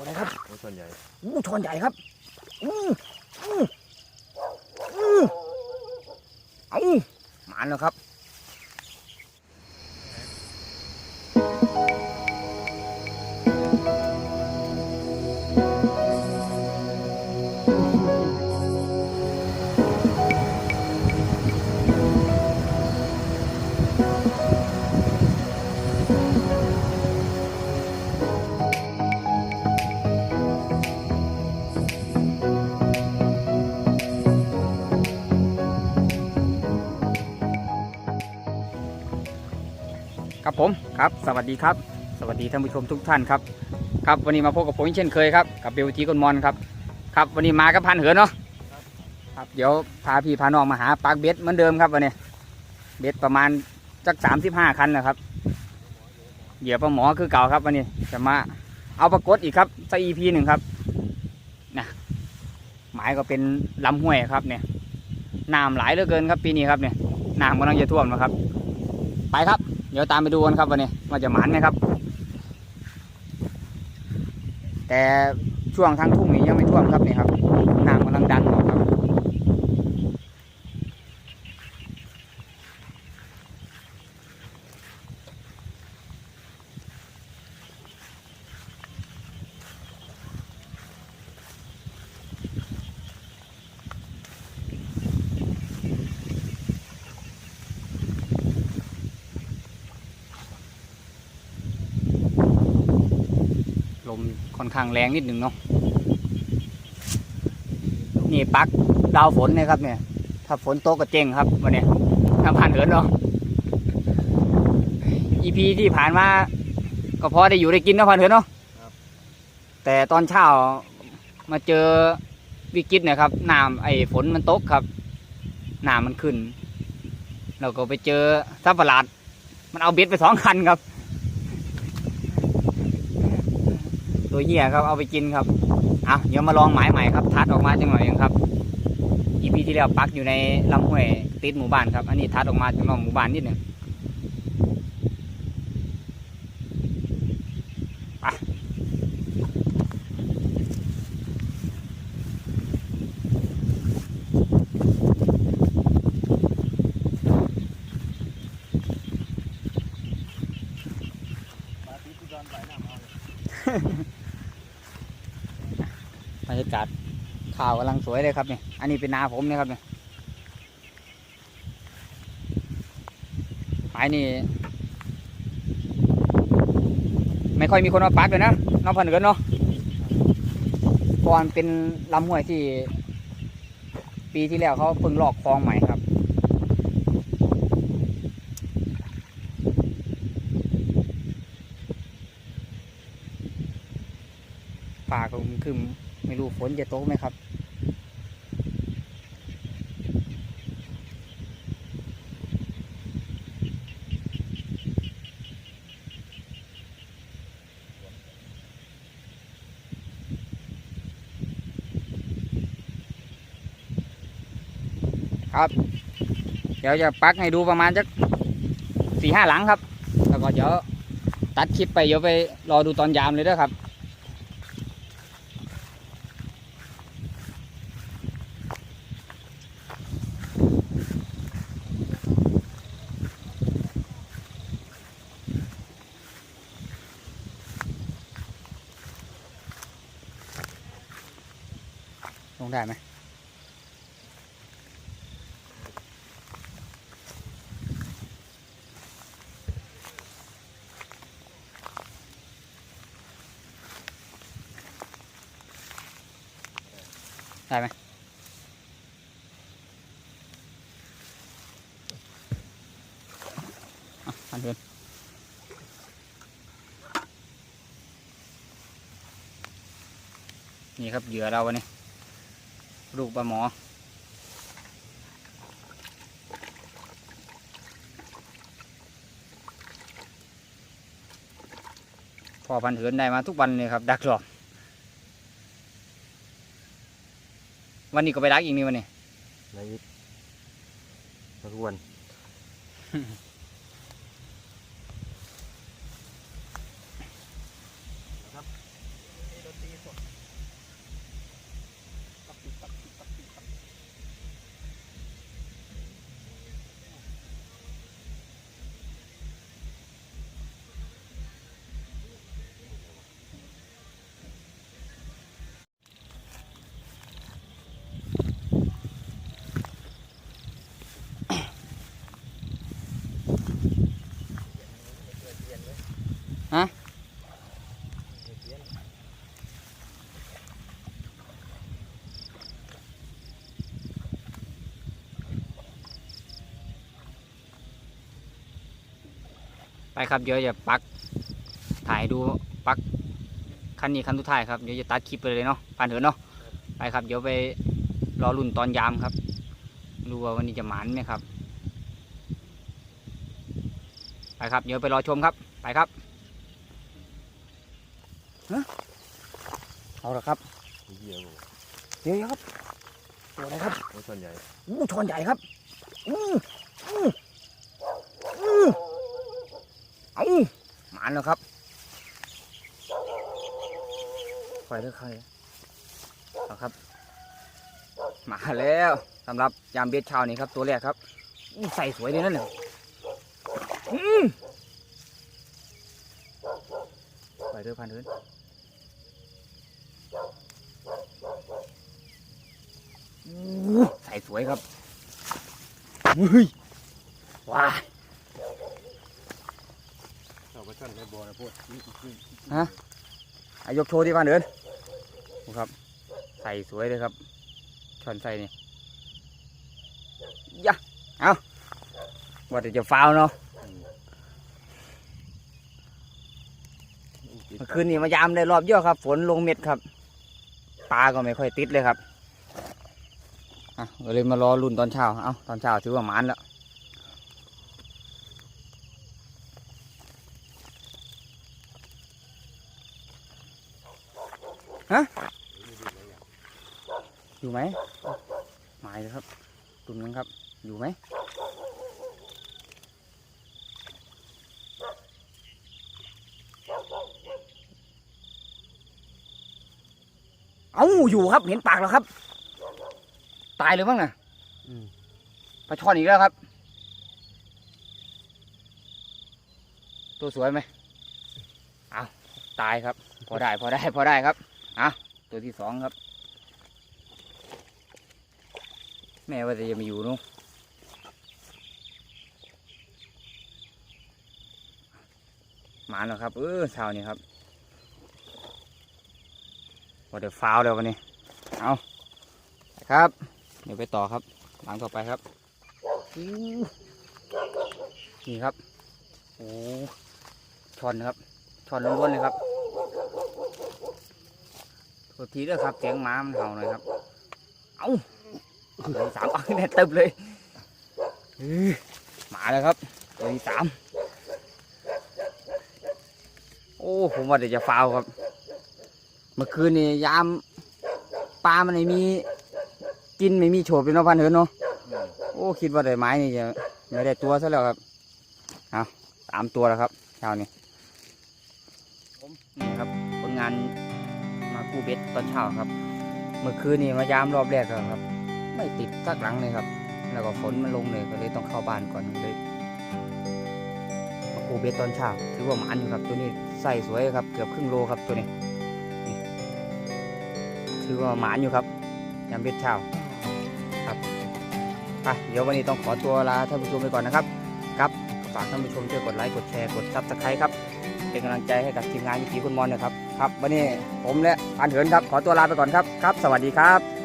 ตัวอะไรครับโอ้ส่วนใหญ่อู้ช้อนใหญ่ครับอู้อู้อู้เอาหมานแล้วครับ ครับผมครับสวัสดีครับ สวัสดีท่านผู้ชมทุกท่านครับครับวันนี้มาพบกับผมเช่นเคยครับกับเบลทีกอนมอนครับครับวันนี้มากับพันเหินเนาะครับเดี๋ยวพาพี่พาน้องมาหาปลาเบ็ดเหมือนเดิมครับวันนี้เบ็ดประมาณจักสามสิบห้าคันนะครับ เดี๋ยวปลาหมอคือเก่าครับวันนี้จะมาเอาปรากฏอีกครับสักอีพีหนึ่งครับนะหมายก็เป็นลำห้วยครับเนี่ยน้ำหลายเหลือเกินครับปีนี้ครับเนี่ยน้ำกำลังจะท่วมนะครับ ไปครับ เดี๋ยวตามไปดูกันครับวันนี้ว่าจะหมันไหมครับ แต่ช่วงทางทุ่งนี้ยังไม่ท่วมครับนี่ครับน้ำกำลังดัน ลมค่อนข้างแรงนิดหนึ่งเนาะนี่ปลักดาวฝนนะครับ เนี่ย ถ้าฝนตกก็เจ๊งครับวันนี้ทำผ่านเหินเนาะอีพีที่ผ่านมาก็พอได้อยู่ได้กินเนาะผ่านเหินเนาะแต่ตอนเช้ามาเจอวิกฤตเนะครับน้ำไอ้ฝนมันตกครับน้ำมันขึ้นเราก็ไปเจอสัตว์ประหลาด มันเอาเบ็ดไปสองคันครับ ตัวเหี้ยครับเอาไปกินครับอะเดี๋ยวมาลองหมายใหม่ครับ ทัดออกมาจังหน่อยครับอีพีที่แล้วปักอยู่ในลำห้วยติดหมู่บ้านครับ อันนี้ทัดออกมาจากนอกหมู่บ้านนิดหนึ่งไปากาศข่าวกำลังสวยเลยครับเนี่ยอันนี้เป็นนาผมนี่ยครับเนี่ยหมายนี่ไม่ค่อยมีคนมาปักเลยนะน้องพันเกินเนาะเพราะวามันเป็นลำห้วยที่ ปีที่แล้วเขาเพิ่งลอกคลองใหม่ครับป่าก็คือ ไม่รู้ฝนจะตกไหมครับ ครับ เดี๋ยวจะปักให้ดูประมาณสักสี่ห้าหลังครับ แล้วก็เดี๋ยวตัดคลิปไปเดี๋ยวไปรอดูตอนยามเลยด้วยครับ งได้ไหมได้ไหมอะอันเดินนี่ครับเหยื่อเราวันนี้ ลูกปลาหมอ พอพันเหินได้มาทุกวันเลยครับ ดักหลอก วันนี้ก็ไปดักอีกนี่วันนี้ในอีกสักวัน ฮะไปครับเดี๋ยวจะปักถ่ายดูปักคันนี้คันทุดท้ายครับเดี๋ยวจะตัดคลิปไปเลยเนาะผ่านเถอนเนาะไปครับเดี๋ยวไปรอรุ่นตอนยามครับ ดูว่าวันนี้จะหมานไหมครับ ไปครับ เดี๋ยวไปรอชมครับ ไปครับเอาละครับเยี่ยมเดี๋ยวครับตัวอะไรครับโอ้ส่วนใหญ่อู้ชนใหญ่ครับอู้อู้อู้เอาหมานแล้วครับคอยเลือกใครเอาครับ มาแล้วสำหรับยามเบ็ดเช้านี้ครับ ตัวแรกครับใส่สวยเลยนั่นเลยอืม ไปเด้อพันเดินอู้ใส่สวยครับเฮ้ยว้าเอาไปชั่นในบ่อนะพวกฮะอายกโชว์ที่พันเดินดูครับ ใส่สวยเลยครับช้อนใส่นี่ยะเอาว่าแต่จะฟาวเนาะ เมื่อ คืนนี้มายามได้รอบเยอะครับ ฝนลงเม็ดครับปลาก็ไม่ค่อยติดเลยครับอะก็เลยมารอรุ่นตอนเช้าเอ้าตอนเช้าถือว่ามานแล้วฮะอยู่ไหมหมายเลยครับตุ่นนั้นครับ อยู่ไหม อ้าอยู่ครับ เห็นปากแล้วครับ ตายเลยมั้งน่ะปลาช่อนอีกแล้วครับ ตัวสวยไหมเอาตายครับ พอได้พอได้พอได้ครับอะตัวที่สองครับ แม่ว่าจะมาอยู่นู้นหมาแล้วครับ เออเช้านี้ครับ ว่าเดี๋ยวฟาวเดี๋ยววันนี้ เอาครับ เดี๋ยวไปต่อครับ หลังต่อไปครับ นี่ครับ โอ้ช่อนครับช่อนล้วนๆเลยครับโทษทีด้วยครับเสียงหม้ามันเห่าหน่อยครับ เอาสามเอาแน่เต็มเลยหมาแล้วครับตัวที่สามโอ้ ผมว่าเดี๋ยวจะฟาวครับ มื่อคืนนี่ยามปลามันไม่มีกินไม่มีโฉบเป็นเนาะพันเหินเนาะโอ้คิดว่าได้ไม้นี่จะไม่ได้ตัวซะแล้วครับเอาสามตัวแล้วครับเช้านี้ผมนี่ครับผลงานมากู้เบ็ดตอนเช้าครับ เมื่อคืนนี่มายามรอบแรกแล้วครับ ไม่ติดสักหลังเลยครับ แล้วก็ฝนมันลงเลยก็เลยต้องเข้าบ้านก่อนเลยมากู้เบ็ดตอนเช้าถือว่าหมันอยู่ครับ ตัวนี้ใส่สวยครับเกือบครึ่งโลครับตัวนี้ ถือว่าหมานอยู่ครับยามเบ็ดเช้าครับค่ะเดี๋ยววันนี้ต้องขอตัวลาท่านผู้ชมไปก่อนนะครับครับฝากท่านผู้ชมช่วยกดไลค์กดแชร์กดซับสไครต์ครับเป็นกำลังใจให้กับทีมงานวิถีคุณมอนนะครับครับวันนี้ผมและอันเถินครับขอตัวลาไปก่อนครับครับ สวัสดีครับ